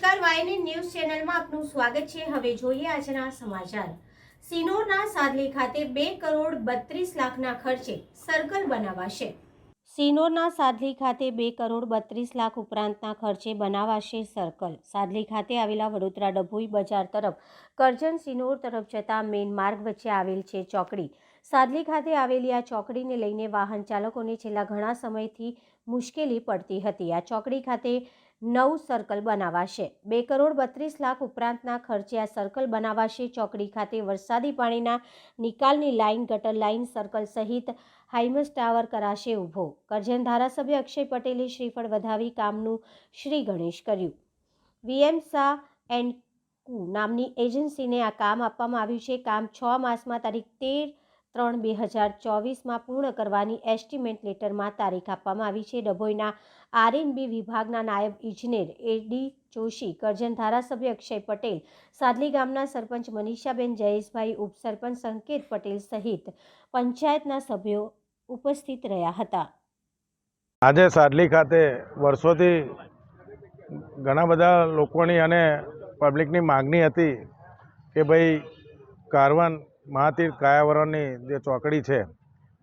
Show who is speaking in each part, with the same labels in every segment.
Speaker 1: વાયને news ચેનલમાં આપનું સ્વાગત છે. હવે જોઈએ આજના સમાચાર. સિનોરના સાદલી ખાતે બે કરોડ બત્રીસ લાખના ખર્ચે સર્કલ બનાવાશે. સિનોરના સાદલી ખાતે બે કરોડ બત્રીસ લાખ ઉપરાંતના ખર્ચે બનાવાશે સર્કલ. સાદલી ખાતે આવેલા વડોદરા ડભોઈ બજાર તરફ કરજણ સિનોર તરફ જતા મેઇન માર્ગ વચ્ચે આવેલ છે ચોકડી. સાદલી ખાતે આવેલી આ ચોકડીને લઈને વાહન ચાલકોને છેલ્લા ઘણા સમયથી મુશ્કેલી પડતી હતી. આ ચોકડી ખાતે નવ સર્કલ બનાવાશે. બે કરોડ બત્રીસ લાખ ઉપરાંતના ખર્ચે આ સર્કલ બનાવાશે. ચોકડી ખાતે વરસાદી પાણીના નિકાલની લાઇન ગટર લાઇન સર્કલ સહિત હાઇમસ ટાવર કરાશે ઊભો. કરજણ ધારાસભ્ય અક્ષય પટેલે શ્રીફળ વધાવી કામનું શ્રી ગણેશ કર્યું. વીએમ શાહ એન્ડ નામની એજન્સીને આ કામ આપવામાં આવ્યું છે. કામ છ માસમાં તારીખ તેર ત્રણ બે હજાર ચોવીસમાં પૂર્ણ કરવાની એસ્ટિમેટ લેટરમાં તારીખ આપવામાં આવી છે. ડભોઈના આરએનબી વિભાગના નાયબ ઇજનેર એડી જોશી, કરજણ ધારાસભ્ય અક્ષય પટેલ, સાદલી ગામના સરપંચ મનીષાબેન જયેશભાઈ, ઉપસરપંચ સંકેત પટેલ સહિત પંચાયતના સભ્યો ઉપસ્થિત રહ્યા હતા.
Speaker 2: આજે સાદલી ખાતે વર્ષોથી ઘણા બધા લોકોની અને પબ્લિકની માગણી હતી કે ભાઈ કારવન મહાતીર્થ કાયાવરણની જે ચોકડી છે,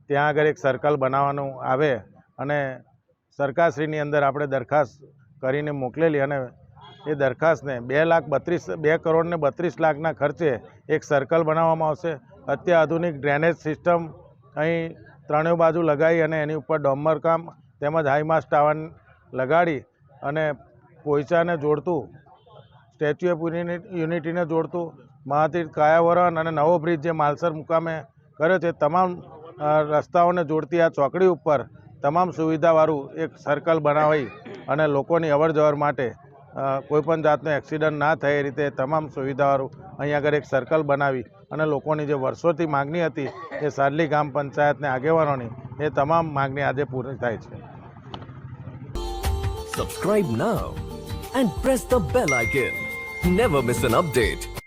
Speaker 2: ત્યાં આગળ એક સર્કલ બનાવવાનું આવે અને સરકારશ્રીની અંદર આપણે દરખાસ્ત કરીને મોકલેલી અને એ દરખાસ્તને બે લાખ બત્રીસ, બે કરોડને બત્રીસ લાખના ખર્ચે એક સર્કલ બનાવવામાં આવશે. અત્યાધુનિક ડ્રેનેજ સિસ્ટમ અહીં ત્રણેય બાજુ લગાવી અને એની ઉપર ડોમર કામ તેમજ હાઈમાસ ટાવર લગાડી અને પોઈચાને જોડતું, સ્ટેચ્યુ ઓફ યુનિટીને જોડતું મહાતીર્થ કાયાવરણ અને નવો બ્રિજ જે માલસર મુકામે કર્યો છે, તમામ રસ્તાઓને જોડતી આ ચોકડી ઉપર તમામ સુવિધાવાળું એક સર્કલ બનાવી અને લોકોની અવરજવર માટે કોઈપણ જાતનો એક્સિડન્ટ ના થાય એ રીતે તમામ સુવિધાવાળું અહીં આગળ એક સર્કલ બનાવી અને લોકોની જે વર્ષોથી માગણી હતી એ સારલી ગામ પંચાયતને આગેવાનોની, એ તમામ માગણી આજે પૂરી થાય છે
Speaker 3: subscribe now and press the bell icon never miss an update.